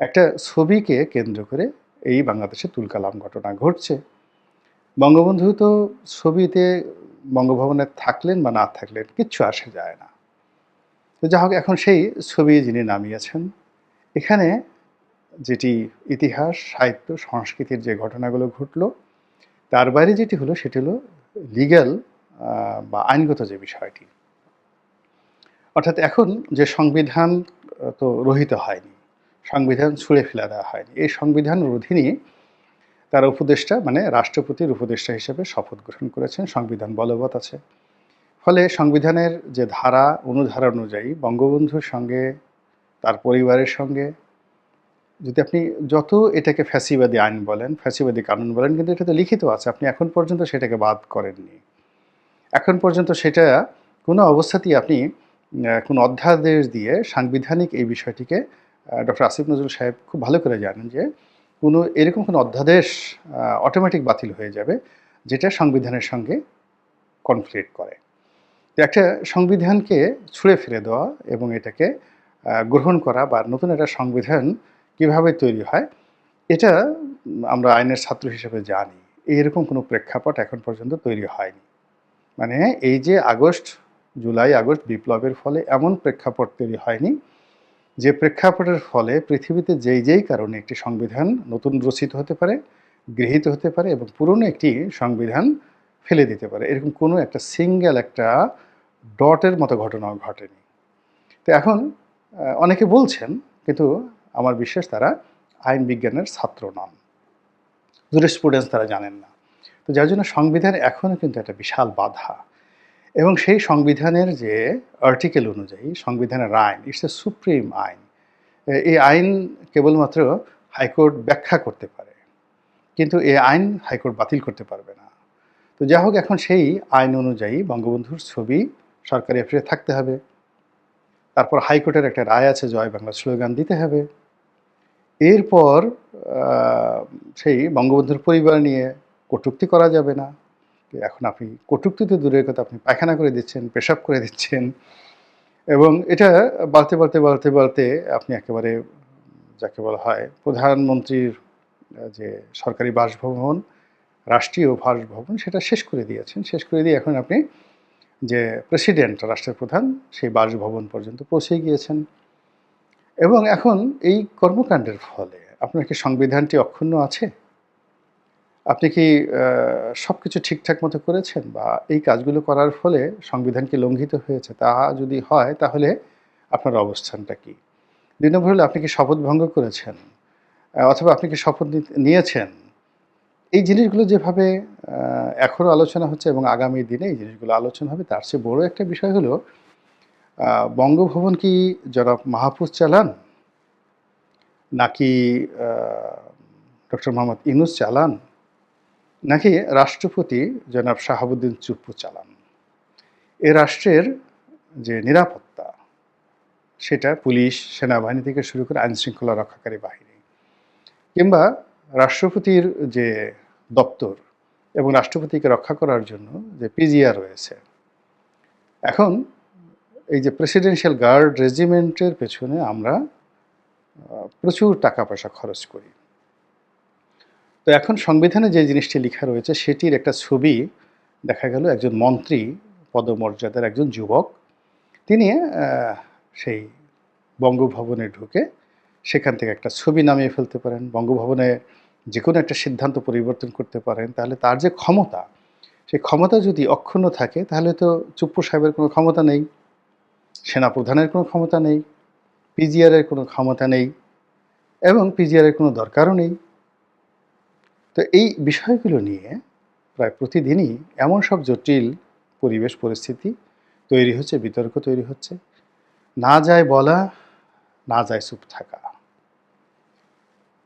একটা ছবিকে কেন্দ্র করে এই বাংলাদেশে তুলকালাম ঘটনা ঘটছে। বঙ্গবন্ধু তো ছবিতে বঙ্গভবনে থাকলেন বা না থাকলেন কিচ্ছু আসে যায় না। তো যা হোক, এখন সেই ছবি যিনি নামিয়েছেন, এখানে যেটি ইতিহাস, সাহিত্য, সংস্কৃতির যে ঘটনাগুলো ঘটলো, তার বাইরে যেটি হলো সেটি হলো লিগ্যাল বা আইনগত যে বিষয়টি। অর্থাৎ এখন যে সংবিধান, তো রহিত হয়নি। সংবিধান ছুঁড়ে ফেলে দেওয়া হয়নি। এই সংবিধানের অধীনেই তার উপদেষ্টা মানে রাষ্ট্রপতির উপদেষ্টা হিসেবে শপথ গ্রহণ করেছেন, সংবিধান বলবৎ আছে। ফলে সংবিধানের যে ধারা, অনুধারা অনুযায়ী বঙ্গবন্ধুর সঙ্গে, তার পরিবারের সঙ্গে, যদি আপনি যত এটাকে ফ্যাসিবাদী আইন বলেন, ফ্যাসিবাদী কানুন বলেন, কিন্তু এটা তো লিখিত আছে, আপনি এখন পর্যন্ত সেটাকে বাদ করেননি। এখন পর্যন্ত সেটা কোনো অবস্থাতেই আপনি কোনো অধ্যাদেশ দিয়ে সাংবিধানিক এই বিষয়টিকে ডক্টর আসিফ নজরুল সাহেব খুব ভালো করে জানেন যে কোনো এরকম কোনো অধ্যাদেশ অটোমেটিক বাতিল হয়ে যাবে যেটা সংবিধানের সঙ্গে কনফ্লিক্ট করে। একটা সংবিধানকে ছুঁড়ে ফেলে দেওয়া এবং এটাকে গ্রহণ করা বা নতুন একটা সংবিধান কীভাবে তৈরি হয়, এটা আমরা আইনের ছাত্র হিসেবে জানি। এরকম কোনো প্রেক্ষাপট এখন পর্যন্ত তৈরি হয়নি। মানে এই যে আগস্ট, জুলাই আগস্ট বিপ্লবের ফলে এমন প্রেক্ষাপট তৈরি হয়নি যে প্রেক্ষাপটের ফলে পৃথিবীতে যেই যেই কারণে একটি সংবিধান নতুন রচিত হতে পারে, গৃহীত হতে পারে এবং পুরনো একটি সংবিধান ফেলে দিতে পারে, এরকম কোনো একটা সিঙ্গেল একটা ডটের মতো ঘটনাও ঘটেনি। তো এখন অনেকে বলছেন, কিন্তু আমার বিশ্বাস তারা আইন বিজ্ঞানের ছাত্র নন। স্টুডেন্টস তারা জানেন না। তো যার জন্য সংবিধান এখনও কিন্তু একটা বিশাল বাধা। এবং সেই সংবিধানের যে আর্টিকেল অনুযায়ী, সংবিধানের আইন ইটস এ সুপ্রিম আইন এই আইন কেবলমাত্র হাইকোর্ট ব্যাখ্যা করতে পারে, কিন্তু এই আইন হাইকোর্ট বাতিল করতে পারবে না। তো যা হোক, এখন সেই আইন অনুযায়ী বঙ্গবন্ধুর ছবি সরকারি অফিসে থাকতে হবে। তারপর হাইকোর্টের একটা রায় আছে, জয় বাংলা স্লোগান দিতে হবে। এরপর সেই বঙ্গবন্ধুর পরিবার নিয়ে কটুক্তি করা যাবে না। এখন আপনি কটূক্তিতে দূরের কথা আপনি পায়খানা করে দিচ্ছেন, পেশাব করে দিচ্ছেন এবং এটা বাড়তে বাড়তে বাড়তে বাড়তে আপনি একেবারে যাকে বলা হয় প্রধানমন্ত্রীর যে সরকারি বাসভবন, রাষ্ট্রীয় বাসভবন সেটা শেষ করে দিয়েছেন। শেষ করে দিয়ে এখন আপনি যে প্রেসিডেন্ট রাষ্ট্রের প্রধান সেই বাসভবন পর্যন্ত পৌঁছে গিয়েছেন। এবং এখন এই কর্মকাণ্ডের ফলে আপনার কি সংবিধানটি অক্ষুণ্ণ আছে? আপনি কি সব কিছু ঠিকঠাক মতো করেছেন বা এই কাজগুলো করার ফলে সংবিধান কি লঙ্ঘিত হয়েছে? তা যদি হয়, তাহলে আপনার অবস্থানটা কি? দুই নম্বর হলো, আপনি কি শপথ ভঙ্গ করেছেন? অথবা আপনি কি শপথ নিয়েছেন? এই জিনিসগুলো যেভাবে এখনও আলোচনা হচ্ছে এবং আগামী দিনে এই জিনিসগুলো আলোচনা হবে, তার চেয়ে বড় একটা বিষয় হলো বঙ্গভবন কি জনাব মাহফুজ চালান? নাকি ডক্টর মোহাম্মদ ইনুস চালান? নাকি রাষ্ট্রপতি জনাব শাহাবুদ্দিন চুপ্পু চালান? এ রাষ্ট্রের যে নিরাপত্তা, সেটা পুলিশ, সেনাবাহিনী থেকে শুরু করে আইনশৃঙ্খলা রক্ষাকারী বাহিনী কিংবা রাষ্ট্রপতির যে দপ্তর এবং রাষ্ট্রপতিকে রক্ষা করার জন্য যে পিজিআর রয়েছে। এখন এই যে প্রেসিডেন্সিয়াল গার্ড রেজিমেন্টের পেছনে আমরা প্রচুর টাকা পয়সা খরচ করি। তো এখন সংবিধানে যে জিনিসটি লেখা রয়েছে, সেটির একটা ছবি দেখা গেল একজন মন্ত্রী, পদমর্যাদার একজন যুবক। তিনি সেই বঙ্গভবনে ঢুকে সেখান থেকে একটা ছবি নামিয়ে ফেলতে পারেন। বঙ্গভবনে যে কোনো একটা সিদ্ধান্ত পরিবর্তন করতে পারেন। তাহলে তার যে ক্ষমতা সেই ক্ষমতা যদি অক্ষুণ্ণ থাকে, তাহলে তো চুপ্পু সাহেবের কোনো ক্ষমতা নেই, সেনাপ্রধানের কোনো ক্ষমতা নেই, পিজিআরের কোনো ক্ষমতা নেই এবং পিজিআরের কোনো দরকারও নেই। তো এই বিষয়গুলো নিয়ে প্রায় প্রতিদিনই এমন সব জটিল পরিবেশ পরিস্থিতি তৈরি হচ্ছে, বিতর্ক তৈরি হচ্ছে। না যায় বলা, না যায় চুপ থাকা।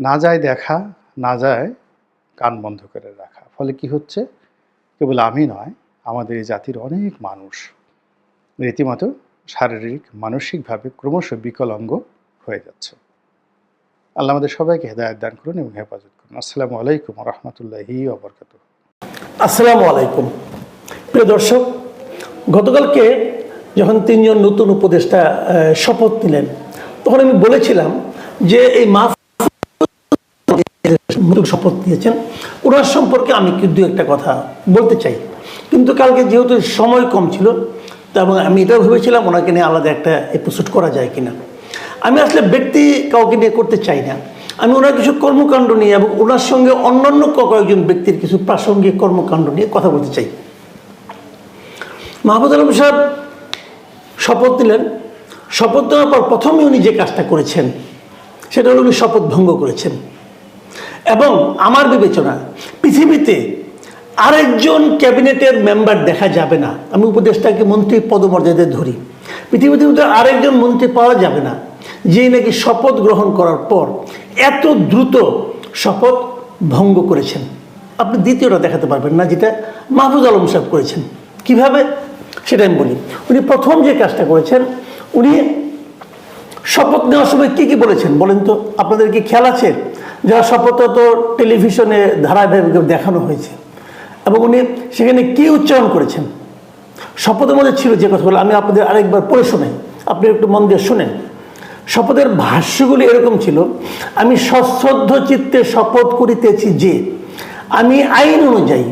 না যায় দেখা, না যায় কান বন্ধ করে রাখা। ফলে কি হচ্ছে? কেবল আমি নয়, আমাদের এই জাতির অনেক মানুষ রীতিমতো শারীরিক, মানসিকভাবে ক্রমশ বিকলাঙ্গ হয়ে যাচ্ছে। আল্লাহ আমাদের সবাইকে হেদায়ত দান করুন এবং হেফাজত করুন। আসসালামু আলাইকুম রহমতুল্লাহি ওবরকাত আসসালামু আলাইকুম। প্রিয় দর্শক, গতকালকে যখন তিনজন নতুন উপদেষ্টা শপথ নিলেন, তখন আমি বলেছিলাম যে এই মাফ শপথ নিয়েছেন, ওনার সম্পর্কে আমি কি দু একটা কথা বলতে চাই। কিন্তু কালকে যেহেতু সময় কম ছিল এবং আমি এটাও ভেবেছিলাম ওনাকে নিয়ে আলাদা একটা এপিসোড করা যায় কিনা। আমি আসলে ব্যক্তি কাউকে নিয়ে করতে চাই না। আমি ওনার কিছু কর্মকাণ্ড নিয়ে এবং ওনার সঙ্গে অন্যান্য কয়েকজন ব্যক্তির কিছু প্রাসঙ্গিক কর্মকাণ্ড নিয়ে কথা বলতে চাই। মাহমুদ আলম সাহেব শপথ নিলেন। শপথ নেওয়ার পর প্রথমে উনি যে কাজটা করেছেন, সেটা হলো উনি শপথ ভঙ্গ করেছেন। এবং আমার বিবেচনা, পৃথিবীতে আরেকজন ক্যাবিনেটের মেম্বার দেখা যাবে না। আমি উপদেষ্টাকে মন্ত্রী পদমর্যাদায় ধরি। পৃথিবীতে আরেকজন মন্ত্রী পাওয়া যাবে না। যে নাকি শপথ গ্রহণ করার পর এত দ্রুত শপথ ভঙ্গ করেছেন। আপনি দ্বিতীয়টা দেখাতে পারবেন না, যেটা মাহফুজ আলম সাহেব করেছেন। কীভাবে? সেটা আমি বলি। উনি প্রথম যে কাজটা করেছেন, উনি শপথ নেওয়ার সময় কী কী বলেছেন বলেন তো? আপনাদের কি খেয়াল আছে? যারা শপথ তো টেলিভিশনে ধারাবাহিক দেখানো হয়েছে। এবং উনি সেখানে কি উচ্চারণ করেছেন? শপথের মধ্যে ছিল যে কথাগুলো, আমি আপনাদের আরেকবার পড়ে শোনাই। আপনি একটু মন দিয়ে শুনেন। শপথের ভাষ্যগুলি এরকম ছিল, আমি সশ্রদ্ধ চিত্তে শপথ করিতেছি যে, আমি আইন অনুযায়ী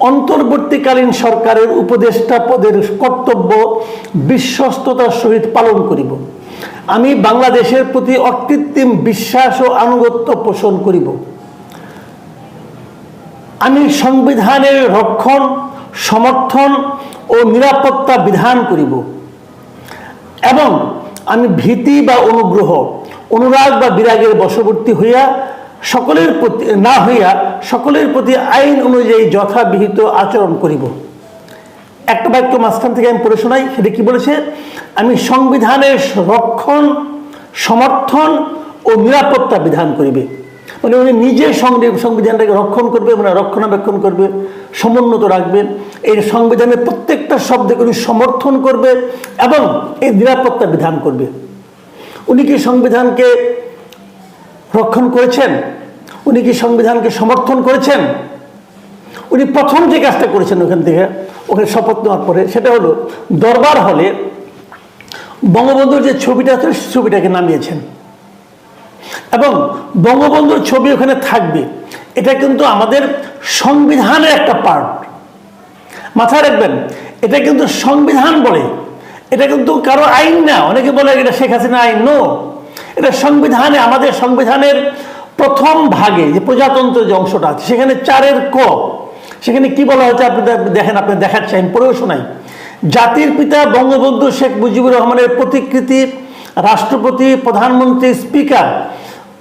অন্তর্বর্তীকালীন সরকারের উপদেষ্টা পদের কর্তব্য বিশ্বস্ততার সহিত পালন করিব। আমি বাংলাদেশের প্রতি অকৃত্রিম বিশ্বাস ও আনুগত্য পোষণ করিব। আমি সংবিধানের রক্ষণ, সমর্থন ও নিরাপত্তা বিধান করিব। এবং আমি ভীতি বা অনুগ্রহ, অনুরাগ বা বিরাগের বশবর্তী হইয়া সকলের প্রতি, না হইয়া সকলের প্রতি আইন অনুযায়ী যথাবিহিত আচরণ করিব। একটা বাক্য মাঝখান থেকে আমি পড়ে শোনাই, সেটা কি বলেছে? আমি সংবিধানের রক্ষণ, সমর্থন ও নিরাপত্তা বিধান করিবে। মানে উনি নিজে সংবিধানটাকে রক্ষণ করবে মানে রক্ষণাবেক্ষণ করবে। সমুন্নত রাখবেন। এই সংবিধানের প্রত্যেকটা শব্দকে সমর্থন করবে এবং এই নিরাপত্তা বিধান করবে। উনি কি সংবিধানকে রক্ষণ করেছেন? উনি কি সংবিধানকে সমর্থন করেছেন? উনি প্রথম যে কাজটা করেছেন ওখান থেকে, ওখানে শপথ নেওয়ার পরে, সেটা হলো দরবার হলে বঙ্গবন্ধুর যে ছবিটা আছে ছবিটাকে নামিয়েছেন। এবং বঙ্গবন্ধুর ছবি ওখানে থাকবে। এটা কিন্তু আমাদের সংবিধানের একটা পার্ট মাথায় রাখবেন, এটা কিন্তু সংবিধান বলে। এটা কিন্তু কারও আইন না। অনেকে বলে এটা শেখ হাসিনা আইন। নো এটা সংবিধানে, আমাদের সংবিধানের প্রথম ভাগে যে প্রজাতন্ত্র যে অংশটা আছে, সেখানে চারের ক। সেখানে কি বলা হয়েছে? আপনি দেখেন, আপনি দেখার আমি পড়েও শোনাই। জাতির পিতা বঙ্গবন্ধু শেখ মুজিবুর রহমানের প্রতিকৃতি, রাষ্ট্রপতি, প্রধানমন্ত্রী, স্পিকার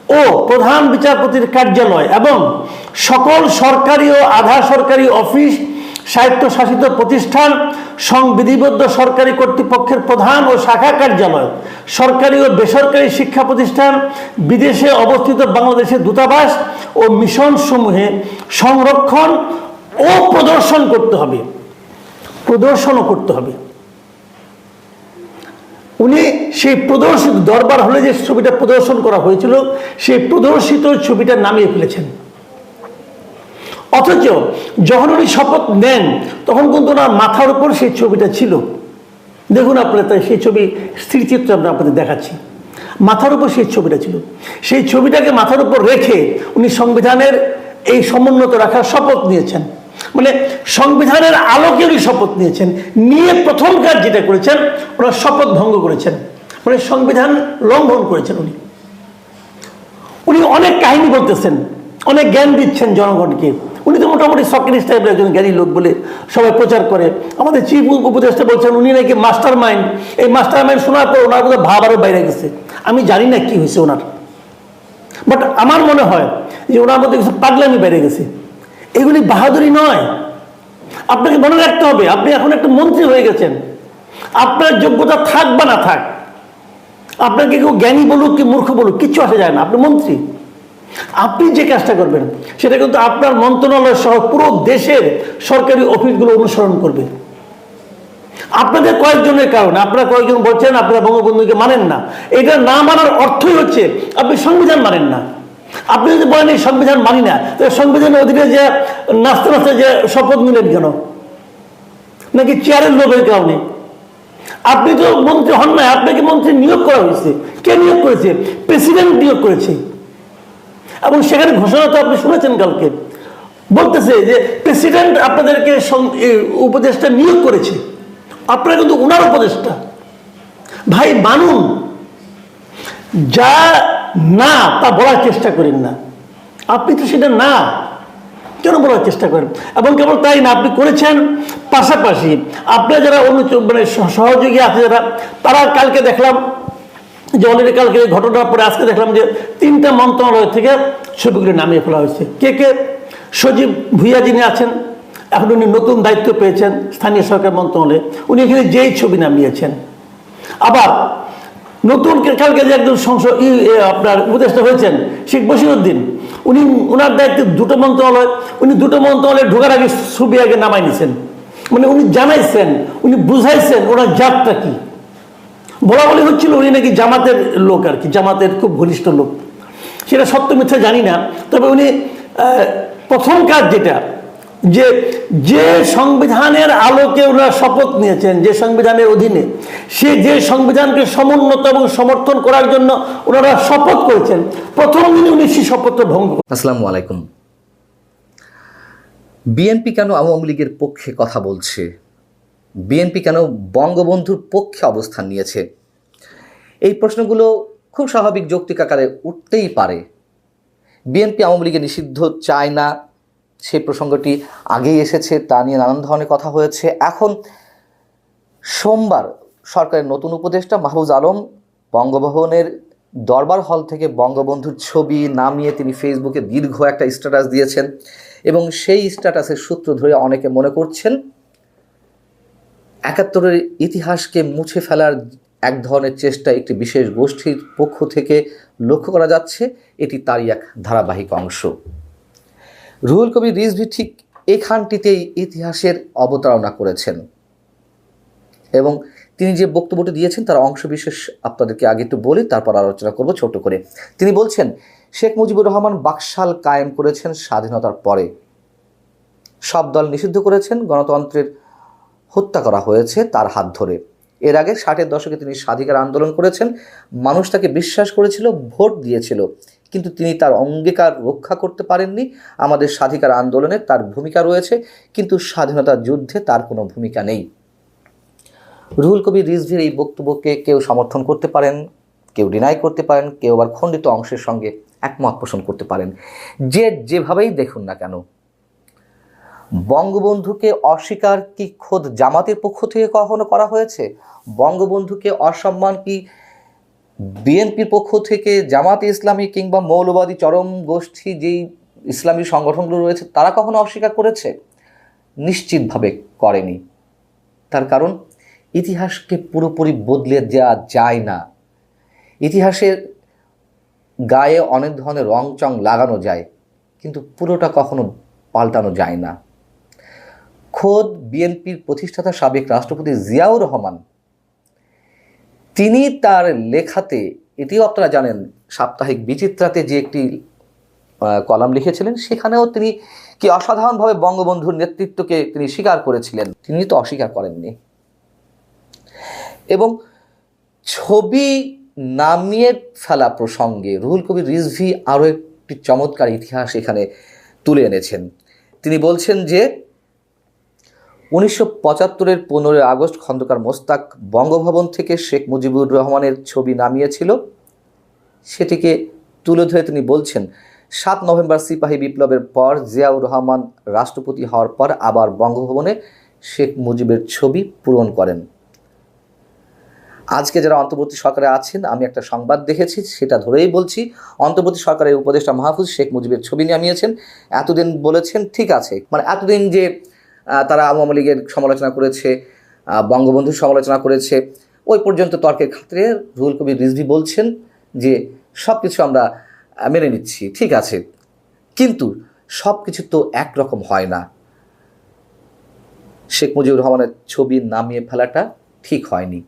ও প্রধান বিচারপতির কার্যালয় এবং সকল সরকারি ও আধা সরকারি অফিস, স্বায়ত্তশাসিত প্রতিষ্ঠান, সংবিধিবদ্ধ সরকারি কর্তৃপক্ষের প্রধান ও শাখা কার্যালয়, সরকারি ও বেসরকারি শিক্ষা প্রতিষ্ঠান, বিদেশে অবস্থিত বাংলাদেশের দূতাবাস ও মিশন সমূহে সংরক্ষণ ও প্রদর্শন করতে হবে। প্রদর্শনও করতে হবে। উনি সেই প্রদর্শিত দরবার হলে যে ছবিটা প্রদর্শন করা হয়েছিল, সেই প্রদর্শিত ছবিটা নামিয়ে ফেলেছেন। অথচ যখন উনি শপথ নেন, তখন কিন্তু ওনার মাথার উপর সেই ছবিটা ছিল। দেখুন আপনারা তাই সেই ছবি স্থিরচিত্র আমরা আপনাদের দেখাচ্ছি। মাথার উপর সেই ছবিটা ছিল। সেই ছবিটাকে মাথার উপর রেখে উনি সংবিধানের এই সমুন্নত রাখার শপথ নিয়েছেন। মানে সংবিধানের আলোকে উনি শপথ নিয়েছেন। নিয়ে প্রথম কাজ যেটা করেছেন, ওনার শপথ ভঙ্গ করেছেন। মানে সংবিধান লঙ্ঘন করেছেন উনি। উনি অনেক কাহিনী বলতেছেন, অনেক জ্ঞান দিচ্ছেন জনগণকে। উনি তো মোটামুটি সক্রেটিস টাইপের একজন জ্ঞানী লোক বলে সবাই প্রচার করে। আমাদের চিফ উপদেষ্টা বলছেন, উনি নাকি মাস্টার মাইন্ড এই মাস্টার মাইন্ড শোনার পর ওনার বোধহয় ভাব আরও বাইরে গেছে। আমি জানি না কি হয়েছে ওনার। বাট আমার মনে হয় যে ওনার মধ্যে কিছু পাগলামি বেড়ে গেছে। এগুলি বাহাদুরি নয়। আপনাকে মনে রাখতে হবে, আপনি এখন একটা মন্ত্রী হয়ে গেছেন। আপনার যোগ্যতা থাক বা না থাক, আপনাকে কেউ জ্ঞানী বলুক কি মূর্খ বলুক, কিচ্ছু আসে যায় না। আপনি মন্ত্রী। আপনি যে কাজটা করবেন, সেটা কিন্তু আপনার মন্ত্রণালয় সহ পুরো দেশের সরকারি অফিসগুলো অনুসরণ করবে। আপনাদের কয়েকজনের কারণে, আপনারা কয়েকজন বলছেন, আপনারা বঙ্গবন্ধুকে মানেন না। এটা না মানার অর্থই হচ্ছে, আপনি সংবিধান মানেন না। আপনি যদি বলেন এই সংবিধান মানি না, তাহলে সংবিধানের অধীনে যে নাচতে নাচতে যে শপথ নিলেন কেন? নাকি চেয়ারের লোভের কারণে? আপনি তো মন্ত্রী হন না আপনাকে মন্ত্রী নিয়োগ করা হয়েছে। কে নিয়োগ করেছে? প্রেসিডেন্ট নিয়োগ করেছে। এবং সেখানে ঘোষণা তো আপনি শুনেছেন কালকে। বলতেছে যে প্রেসিডেন্ট আপনাদেরকে উপদেষ্টা নিয়োগ করেছে। আপনারা কিন্তু ওনার উপদেষ্টা। ভাই মানুন যা না তা বলার চেষ্টা করেন না। আপনি তো সেটা না, কেন বলার চেষ্টা করেন? এবং কেবল তাই না, আপনি করেছেন পাশাপাশি আপনার যারা অন্য মানে সহ- সহযোগী আছে যারা, তারা কালকে দেখলাম যে অলরেডি কালকে ঘটনার পরে আজকে দেখলাম যে তিনটা মন্ত্রণালয় থেকে ছবিগুলো নামিয়ে ফেলা হয়েছে। কে কে? সজীব ভুইয়া যিনি আছেন, এখন উনি নতুন দায়িত্ব পেয়েছেন স্থানীয় সরকার মন্ত্রণালয়ে। উনি এখানে যেই ছবি নামিয়েছেন। আবার নতুন কালকে যে একজন সংসদ আপনার উপদেষ্টা হয়েছেন, শেখ বসিরুদ্দিন উনি ওনার দায়িত্বে দুটো মন্ত্রণালয়, উনি দুটো মন্ত্রণালয়ে ঢোকার আগে ছবি আগে নামাই নিছেন। মানে উনি জানাইছেন, উনি বুঝাইছেন ওনার জাতটা কি। বলা বলি হচ্ছিল উনি নাকি জামাতের লোক আর কি, জামাতের খুব ঘনিষ্ঠ লোক। সেটা সত্য মিথ্যা জানি না, তবে উনি প্রথম কাজ যেটা, যে যে সংবিধানের আলোকে ওনারা শপথ নিয়েছেন, যে সংবিধানের অধীনে, সে যে সংবিধানকে সমুন্নত এবং সমর্থন করার জন্য ওনারা শপথ করেছেন, প্রথম দিনে উনি সেই শপথ ভঙ্গ আসসালামু আলাইকুম। বিএনপি কেন আওয়ামী লীগের পক্ষে কথা বলছে? বিএনপি কেন বঙ্গবন্ধুর পক্ষে অবস্থান নিয়েছে? এই প্রশ্নগুলো খুব স্বাভাবিক যৌক্তিক আকারে উঠতেই পারে। বিএনপি আওয়ামী লীগের নিষিদ্ধ চায় না সেই প্রসঙ্গটি আগেই এসেছে, তা নিয়ে নানান ধরনের কথা হয়েছে। এখন সোমবার সরকারের নতুন উপদেষ্টা মাহফুজ আলম বঙ্গভবনের দরবার হল থেকে বঙ্গবন্ধুর ছবি নামিয়ে তিনি ফেসবুকে দীর্ঘ একটা স্ট্যাটাস দিয়েছেন এবং সেই স্ট্যাটাসের সূত্র ধরে অনেকে মনে করছেন একাত্তরের ইতিহাসকে মুছে ফেলার এক ধরনের চেষ্টা একটি বিশেষ গোষ্ঠীর পক্ষ থেকে লক্ষ্য করা যাচ্ছে, এটি তারই এক ধারাবাহিক অংশ। রুহুল কবির রিজভি ঠিক এখানটিতেই ইতিহাসের অবতারণা করেছেন। এবং তিনি যে বক্তব্যটি দিয়েছেন, তার অংশ বিশেষ আপনাদেরকে আগে একটু বলি, তারপর আলোচনা করব ছোট করে। তিনি বলছেন, শেখ মুজিবুর রহমান বাকশাল কায়েম করেছেন স্বাধীনতার পরে। সব দল নিষিদ্ধ করেছেন, গণতন্ত্রের হত্যা করা হয়েছে তার হাত ধরে। এর আগে ষাটের দশকে তিনি স্বাধিকার আন্দোলন করেছেন, মানুষ তাকে বিশ্বাস করেছিল, ভোট দিয়েছিল। কিন্তু তিনি তার অঙ্গীকার রক্ষা করতে পারেননি। আমাদের স্বাধিকার আন্দোলনে তার ভূমিকা রয়েছে, কিন্তু স্বাধীনতা যুদ্ধে তার কোনো ভূমিকা নেই। রুহুল কবির রিজভির এই বক্তব্যকে কেউ সমর্থন করতে পারেন, কেউ ডিনাই করতে পারেন, কেউ আবার খণ্ডিত অংশের সঙ্গে একমত পোষণ করতে পারেন। যে যেভাবেই দেখুন না কেন বঙ্গবন্ধুকে অস্বীকার কি খোদ জামাতের পক্ষ থেকে কখনো করা হয়েছে? বঙ্গবন্ধুকে অসম্মান কি বিএনপির পক্ষ থেকে, জামাতে ইসলামী কিংবা মৌলবাদী চরম গোষ্ঠী যেই ইসলামী সংগঠনগুলো রয়েছে, তারা কখনো অস্বীকার করেছে? নিশ্চিতভাবে করেনি। তার কারণ, ইতিহাসকে পুরোপুরি বদলে দেওয়া যায় না। ইতিহাসের গায়ে অনেক ধরনের রং চং লাগানো যায়, কিন্তু পুরোটা কখনো পাল্টানো যায় না। খোদ বিএনপির প্রতিষ্ঠাতা সাবেক রাষ্ট্রপতি জিয়াউর রহমান। তিনি তার লেখাতে, এটিও আপনারা জানেন, সাপ্তাহিক বিচিত্রাতে যে একটি কলাম লিখেছিলেন, সেখানেও তিনি কি অসাধারণভাবে বঙ্গবন্ধুর নেতৃত্বকে তিনি স্বীকার করেছিলেন। তিনি তো অস্বীকার করেননি। এবং ছবি নামিয়ে ফেলা প্রসঙ্গে রুহুল কবির রিজভি আরও একটি চমৎকার ইতিহাস এখানে তুলে এনেছেন। তিনি বলছেন যে উনিশশো পঁচাত্তরের পনেরোই আগস্ট খন্দকার মোস্তাক বঙ্গভবন থেকে শেখ মুজিবুর রহমানের ছবি নামিয়েছিল। সেটিকে তুলে ধরে তিনি বলছেন, সাত নভেম্বর সিপাহী বিপ্লবের পর জিয়াউর রহমান রাষ্ট্রপতি হওয়ার পর আবার বঙ্গভবনে শেখ মুজিবের ছবি পূরণ করেন। আজকে যারা অন্তর্বর্তী সরকারে আছেন, আমি একটা সংবাদ দেখেছি, সেটা ধরেই বলছি, অন্তর্বর্তী সরকারের উপদেষ্টা মাহফুজ শেখ মুজিবের ছবি নামিয়েছেন। এতদিন বলেছেন, ঠিক আছে মানে এতদিন যে তারা আওয়ামী লীগের সমালোচনা করেছে বঙ্গবন্ধুর সমালোচনা করেছে। ওই পর্যন্ত তর্কের খাতিরে রুহুল কবির রিজভি বলছেন যে সব কিছু আমরা মেনে নিচ্ছি, ঠিক আছে। কিন্তু সব কিছু তো একরকম হয় না। শেখ মুজিবুর রহমানের ছবি নামিয়ে ফেলাটা ঠিক হয়নি।